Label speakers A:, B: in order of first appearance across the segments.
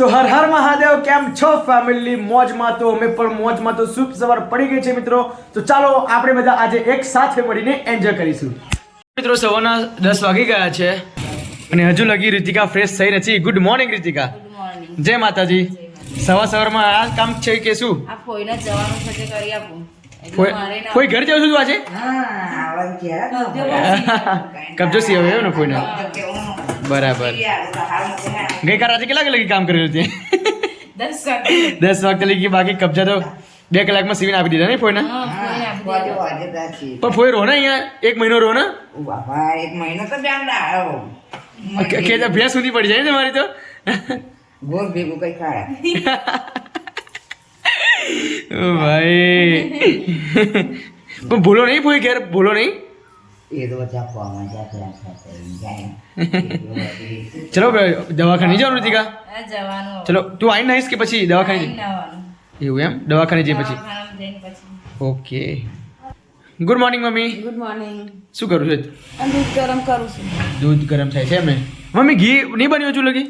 A: તો હર હર મહાદેવ કેમ છો ફેમિલી મોજમાં તો અમે પણ મોજમાં તો શુભ સવાર પડી ગઈ છે મિત્રો. તો ચાલો આપણે બધા આજે એક સાથે મળીને એન્જોય કરીશું. મિત્રો સવારના દસ વાગી ગયા છે અને હજુ લગી રીતિકા ફ્રેશ થઈ નથી. Good morning Ritika. જય માતાજી. સવાર સવારમાં આ કામ છે કે શું?
B: આ જવાનું છે કરી આપું.
A: કોઈ ઘર જવું છું આજે?
B: કબજો
A: કબજો સી હવે ને કોઈને? બરાબર ગઈકાલ રાતે કેટલા લગી કામ કરેલું તે
B: દસ વાગે.
A: દસ વાગતે લગી બાકી કબજા તો બે કલાકમાં સીવીને આપી દીધા નહીં ફોઈને
B: હા, ફોઈને આપી દેજો.
A: પણ ફોઈ રહો ને અહીંયા એક મહિનો રહો ને
C: એક મહિનો તો બેન આવ્યો
A: કે કે તો ભેંસ સુધી પડી જાય ને તમારી તો
C: ગોળ ભેગું કઈ ખાડા
A: ઓ ભાઈ પણ ભૂલો નહીં ફોઈ ઘેર ભૂલો નહીં ચલો ભાઈ, દવાખાને જવાનું રીતિકા
B: આ
A: ચલો તું આવીને આવીશ કે પછી દવાખાને એવું એમ દવાખાને જઈએ પછી okay good morning mummy
B: good morning
A: શું કરું છું?
B: દૂધ ગરમ કરું છું।
A: દૂધ ગરમ થાય છે એમ ને મમ્મી ઘી નહીં બન્યું હજુ લગી?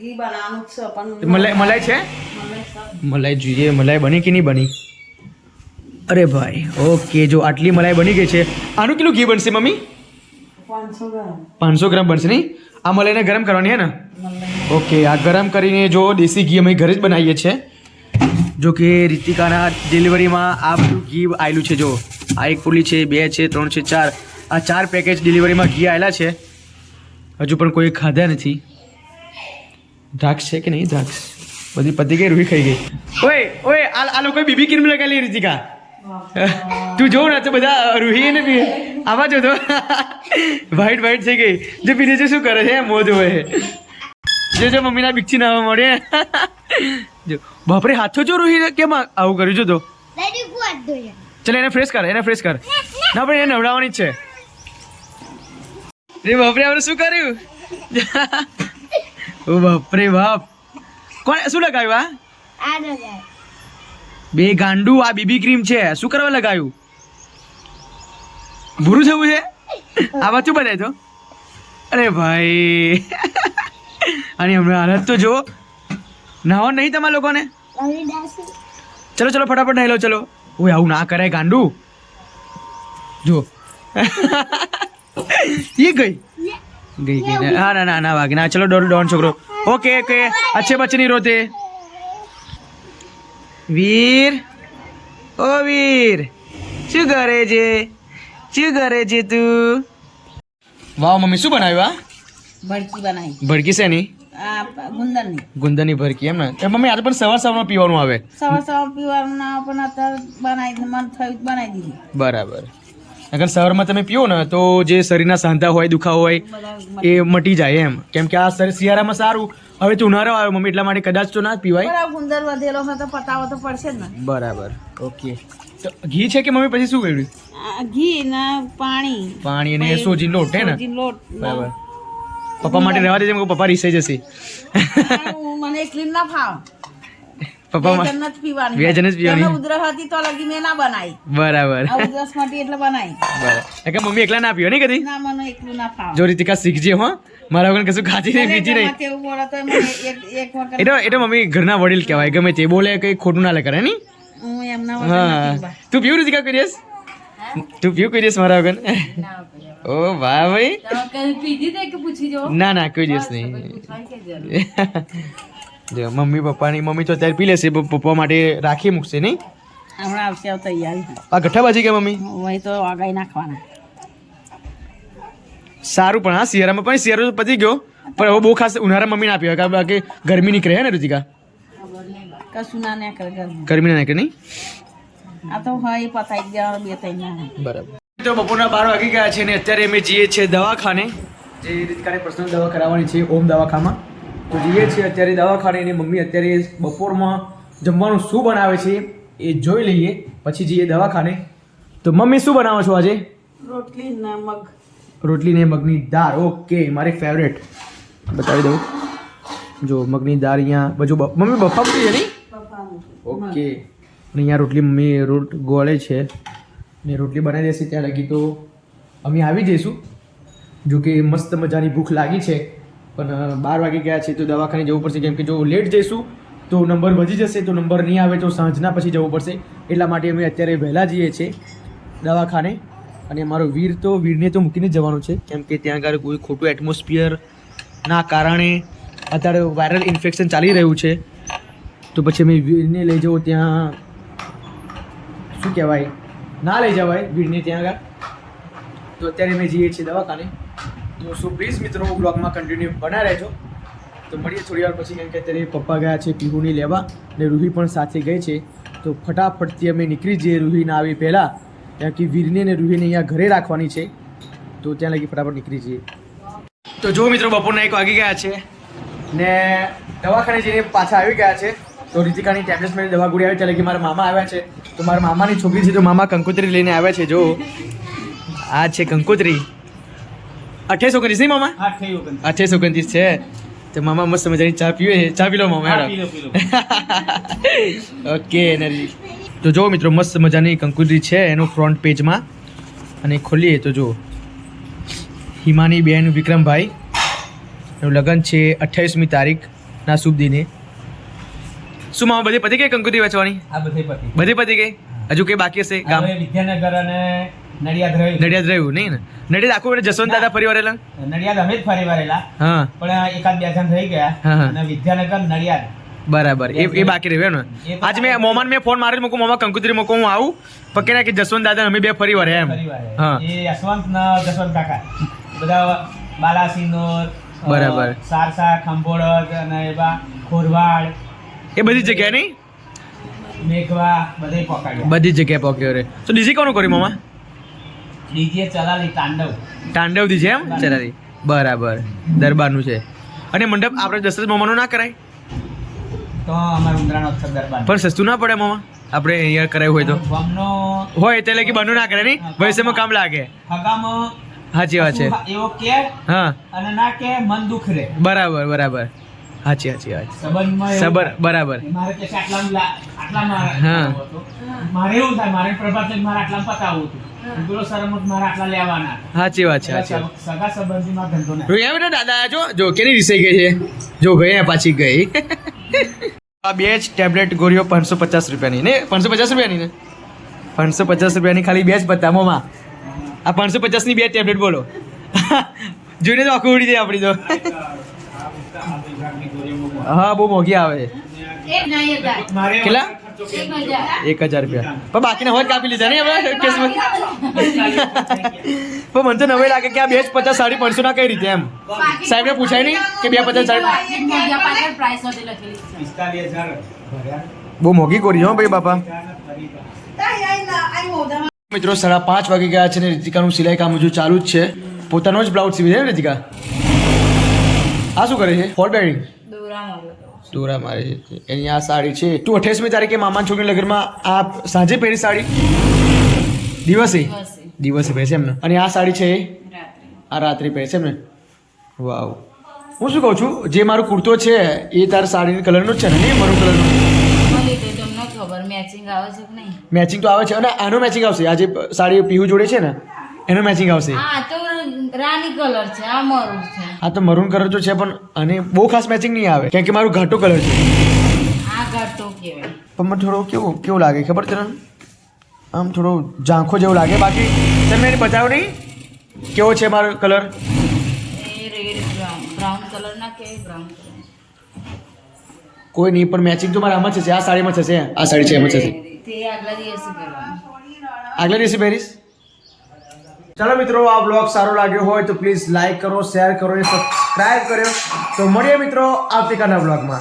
B: ઘી બનાવવાનું છે પણ
A: મલાઈ મલાઈ છે. મલાઈ જોઈએ મલાઈ બની કે નહીં બની? અરે ભાઈ ઓકે જો આટલી મલાઈ બની ગઈ છે. આનું કેટલું ઘી બનશે મમ્મી?
B: પાંચસો ગ્રામ.
A: બનશે નહીં? આ મલાઈને ગરમ કરવાની હે ને? ઓકે આ ગરમ કરીને જો દેશી ઘી અમે ઘરે જ બનાવીએ છીએ. જો કે રીતિકાના ડિલિવરીમાં આ બધું ઘી આવેલું છે જો. આ એક પુલી છે બે છે ત્રણ છે ચાર. આ ચાર પેકેજ ડિલિવરીમાં ઘી આવેલા છે. હજુ પણ કોઈ ખાધા નથી. દ્રાક્ષ છે કે નહીં દ્રાક્ષ? બધી પતી ગઈ રૂહી ખાઈ ગઈ. ઓય ઓય આ લોકો બીબી ક્રીમ લગાવેલી રીતિકા. તું જોઉં ને તો બધા રૂહી ને બી આવા જો તો વાઈટ વાઈટ થઈ ગઈ. જે પીને છે શું કરે છે મોજ હોય. જો જો મમ્મીના બીકથી ના મળે જો બાપરે હાથો જો રૂહી કેમ આવું કર્યું? જો તો ચલ એને ફ્રેશ કર એને ફ્રેશ કર. ના પણ એને નવડાવવાની જ છે. રે બાપરે આપણે શું કર્યું? ઓ બાપરે બાપ. કોણ શું લગાવ્યું આ બે ગાંડુ, આ બીબી ક્રીમ છે. શું કરવા લગાવ્યું ભૂરું થવું છે? આ વાત શું બતાય તો? અરે ભાઈ. અને હમણાં હાલત તો જો. નાહો નહીં તમારા લોકોને? ચલો ચલો, ફટાફટ નાહી લો, ચલો. ઓય, આવું ના કરાય ગાંડુ. જો. એ ગઈ? ગઈ ગઈ ના. ના ના વાગે ના. ચલો, ડોન છોકરો. Okay okay. અચ્છે બચ્ચે નહીં રોતે. વીર ઓ વીર શું કરે છે? શું કરે છે તું? વાવ મમ્મી શું બનાવ્યું આ
B: ભડકી બનાવી.
A: ભડકી
B: શેની? ગુંદરની.
A: ગુંદાની ભડકી એમ ને? એ મમ્મી આજે પણ સવાર સવારમાં પીવાનું આવે.
B: સવાર સવાર પીવાનું ના પણ અત્યારે બનાવી મન થયું બનાવી દીધી.
A: બરાબર. અગર સવારમાં તમે પીઓ ને તો જે શરીરના સાંધા હોય દુખાવો હોય એ મટી જાય એમ. કેમ કે આ શરીર શિયાળામાં સારું હવે તો ઉનાળો આવ્યો મમ્મી એટલા માટે કદાચ તો ના પીવાય.
B: બરાબર ગુંદર વધેલો હોય તો પતાવો તો પડશે જ ને.
A: બરાબર ઓકે. તો ઘી છે કે મમ્મી પછી શું કર્યું?
B: ઘી ને પાણી.
A: પાણી અને સોજી લોટ હે ને?
B: લોટ
A: બરાબર. પપ્પા માટે રહેવા દેજે પપ્પા રીસાઈ જશે.
B: મને એકલી ના ફાવ.
A: પપ્પા
B: બે
A: મા-
B: પીવાની.
A: બે જ પીવાની.
B: ઉધરસ હતી તો લગી મેં ના બનાવી
A: બરાબર.
B: ઉધરસ માટે એટલે બનાવી
A: બરાબર. કે મમ્મી એકલા ના પીવો નહીં કદી?
B: ના મને એકલું ના ફાવ
A: જો રીતિકા શીખજે હો. મારા વગર કશું ખાતી નહીં પીતી નહીં.
B: તેવું બોલે તો એક એક વખત
A: એટલે એટલે મમ્મી ઘરના વડીલ કહેવાય ગમે તે બોલે કઈ ખોટું ના લે કરે નહીં?
B: હું એમના
A: હા. તું પીવું રીતિકા કોઈ તું પીવું કોઈ દિવસ મારા વગર? ઓ વાહ ભાઈ. ના ના કોઈ દિવસ નહીં. જો મમ્મી પપ્પાની મમ્મી તો અત્યારે પી લેશે પપ્પા માટે રાખી મૂકશે નહીં?
B: હમણાં આવશે આવ તૈયારી
A: આ ગઠ્ઠા બાજી ગયા મમ્મી?
B: વહી તો આગાઈ નાખવાના.
A: સારું પણ હા શિયાળામાં પણ શિયાળો પતી ગયો. પણ હવે બહુ ખાસ ઉનાળા મમ્મી ના પીવા કારણ કે ગરમી નીકળે હે ને રુચિકા
B: કશું ના ને કરે
A: ગરમી ના નીકળે નહીં?
B: આ તો હોય પતાઈ ગયા બે ત્રણ
A: બરાબર. તો બપોરના બાર વાગી ગયા છે ને અત્યારે અમે જઈએ છીએ દવાખાને. જે રીતકાને પર્સનલ દવા કરાવવાની છે ઓમ દવાખામાં. તો જઈએ છીએ અત્યારે દવાખાને એની મમ્મી અત્યારે બપોરમાં જમવાનું શું બનાવે છે એ જોઈ લઈએ. પછી જઈએ દવાખાને. તો મમ્મી શું બનાવો છો આજે?
B: રોટલી ને મગ.
A: રોટલી ને મગની દાળ. ઓકે મારી ફેવરેટ બતાવી દઉં. જો મગની દાળ અહીંયા બધું મમ્મી મમ્મી મૂકી છે ઓકે. અને અહીંયા રોટલી મમ્મી રોટ ગોળે છે. ને રોટલી બનાવી દેશે ત્યાં લગી તો અમે આવી જઈશું. જો કે મસ્ત મજાની ભૂખ લાગી છે. પણ બાર વાગે ગયા છે તો દવાખાને જવું પડશે. કેમ કે જો લેટ જઈશું, તો નંબર વધી જશે, તો નંબર નહીં આવે તો સાંજના પછી જવું પડશે. એટલા માટે અમે અત્યારે વહેલા જઈએ છીએ દવાખાને. અને મારો વીર તો, વીરને તો મૂકીને જવાનું છે. કેમ કે ત્યાં આગળ કોઈ ખોટું એટમોસ્ફિયરના કારણે અત્યારે વાયરલ ઇન્ફેક્શન ચાલી રહ્યું છે. તો પછી અમે વીરને લઈ જવો ત્યાં. શું કહેવાય? ના લઈ જવાય વીરને ત્યાં આગળ. તો અત્યારે અમે જઈએ છીએ દવાખાને. તો સો પ્લીઝ મિત્રો બ્લોગમાં કન્ટિન્યુ બના રહેજો તો મળીએ થોડી વાર પછી, કેમ કે અત્યારે પપ્પા ગયા છે પીહુની લેવા ને રૂહી પણ સાથે ગઈ છે. તો ફટાફટથી અમે નીકળી જઈએ રૂહીને આવી પહેલાં, ત્યાં કે વીરને ને રૂહીને અહીંયા ઘરે રાખવાની છે. તો ત્યાં લગી ફટાફટ નીકળી જઈએ. તો જો મિત્રો, બપોરના એક વાગી ગયા છે ને દવાખાને જઈને પાછા આવી ગયા છે. તો રીતિકાની ટેબ્લેટ મેં દવા ગોળી આવી ત્યારે કે મારા મામા આવ્યા છે. તો મારા મામાની છોકરી છે, તો મામા કંકોત્રી લઈને આવ્યા છે જો આ છે કંકોત્રી. અઠ્યાવીસ ઓગણત્રીસ નહીં મામા? અઠ્યાવીસ ઓગણત્રીસ. છે. તો મામા મસ્ત મજાની ચા પીવે ચા પી લો મામા. ઓકે એનર્જી તો જો મિત્રો મસ્ત મજાની કંકુત્રી છે એનું ફ્રન્ટ પેજમાં અને ખોલીએ તો જો હિમાની બેન વિક્રમભાઈ. એનું લગ્ન છે અઠ્યાવીસમી તારીખના શુભ દિને. શું મામા બધી પતી ગઈ કંકુત્રી વેચવાની?
D: બધે પતી
A: બધી પતી ગઈ? હજુ કઈ બાકી હશે? ગામ?
D: વિદ્યાનગર અને નડિયાદ રહ્યું.
A: નડિયાદ રહ્યું નહીં ને? નડિયાદ આખું એટલે જસવંત દાદા ફરી વળેલા
D: નડિયાદ અમે જ ફરી વળેલા
A: હા.
D: પણ એકાદ બે જણ થઈ ગયા. અને વિદ્યાનગર નડિયાદ.
A: બરાબર. એ એ બાકી રહ્યું ને? આજ મેં મોમાન મેં ફોન મારી મૂકું મોમા કંકુત્રી મૂકું હું આવું. પક્કે ના કે જસવંત દાદા અમે બે ફરી વળે એમ હા.
D: એ યશવંત ને જસવંત કાકા. બધા બાલાસિનોર
A: બરાબર.
D: સારસા ખંભોળજ અને એવા ખોરવાડ.
A: એ બધી જ જગ્યાએ નહીં?
D: મેઘવા બધે પકડ્યા
A: બધી જગ્યાએ પોક્યો રે. તો ડીજી કોનું કર્યું મામા
D: ડીજે ચલાલી તાંડવ.
A: તાંડવ છે એમ? ચલાલી. બરાબર. દરબારનું છે. અને મંડપ આપણે દશરથ મામાનો ના કરાય?
D: તો અમારું ઉંદરાનો ઉત્સવ દરબાર
A: પણ સસ્તું ના પડે મામા? આપણે અહીંયા કરાયું હોય તો. હોય એટલે કે બનું ના કરે નહીં? ભવિષ્યમાં કામ લાગે. સાચી વાત છે.
D: એવો કે
A: હા.
D: અને ના કે મન દુખ. રે
A: બરાબર બરાબર. સાચી સાચી વાત. સબર બરાબર.
D: મારે કે છે આટલામાં
A: હા.
D: મારે એવું થાય મારે પ્રભાત મારે આટલા પતાવું હતું. પેલો સરમત મારે આટલા લેવાના
A: સાચી વાત છે સાચી
D: સગા સંબંધીમાં ધંધો ના.
A: રોઈ આવે ને દાદા જો જો કેની રીસાઈ ગઈ છે? જો ગઈ પાછી ગઈ. આ બે જ ટેબ્લેટ ગોળીઓ પાંચસો પચાસ રૂપિયાની. ને પાંચસો પચાસ રૂપિયાની ને? પાંચસો પચાસ રૂપિયાની ખાલી બે જ બતામોમાં આ પાંચસો પચાસની બે ટેબ્લેટ બોલો. જોઈને તો આખું ઉડી જાય આપણી તો. હા બહુ મોંઘી આવે. કેટલા?
B: એક હજાર.
A: રૂપિયા. પણ બાકીના હોય કાપી લીધા નહીં હવે કેસમાં પણ મને તો નવે લાગે કે આ બે જ પચાસ સાડી પાંચસો ના કઈ રીતે એમ? સાહેબને પૂછાય નહીં કે બે પચાસ સાડી. બહુ મોંઘી કોરી હો ભાઈ બાપા. મિત્રો સાડા પાંચ વાગી ગયા છે ને રીતિકાનું સિલાઈ કામ હજુ ચાલુ જ છે. પોતાનો જ બ્લાઉઝ સીવી છે ને રીતિકા? આ શું કરે છે? ફોર બેરિંગ
B: દોરા
A: મારે. છે. એની આ સાડી છે. તું અઠ્યાસમી તારીખે મામાની છોકરી લગ્નમાં આ સાંજે પહેરી સાડી? દિવસે?
B: દિવસે.
A: પહેરશે એમને. અને આ સાડી છે? એ આ રાત્રે પહેરશે એમને? વાવ. હું શું કહું છું? જે મારો કુર્તો છે એ તારા સાડીની કલરનો જ છે ને? મરૂન કલરનો?
B: મેચિંગ આવે છે કે નહીં?
A: મેચિંગ તો આવે છે અને આનો મેચિંગ આવશે. આ જે સાડી પીહુ જોડે છે ને? એનો મેચિંગ આવશે.
B: હા તો રાની કલર છે આ મરૂન છે.
A: આ તો મરૂન કલર જો છે પણ અને બહુ ખાસ મેચિંગ નહીં આવે. કેમ કે મારું ઘાટો કલર છે.
B: આ ઘાટો કહેવાય.
A: પણ મને થોડો કેવું કેવું લાગે ખબર તને? આમ થોડો ઝાંખો જેવું લાગે. બાકી તમે એને બતાવો નહીં. કેવો છે મારો કલર
B: એ રેડ બ્રાઉન કલર ના કે બ્રાઉન
A: કોઈ નહીં પણ મેચિંગ તો મારા આમાં જ છે આ સાડીમાં થશે આ સાડી છે એમાં થશે
B: આગલા દિવસે
A: પહેરીશ? ચાલો મિત્રો, આ બ્લોગ સારો લાગ્યો હોય તો પ્લીઝ લાઈક કરો શેર કરો સબસ્ક્રાઈબ કર્યો. તો મળીએ મિત્રો આવતીકાલના બ્લોગમાં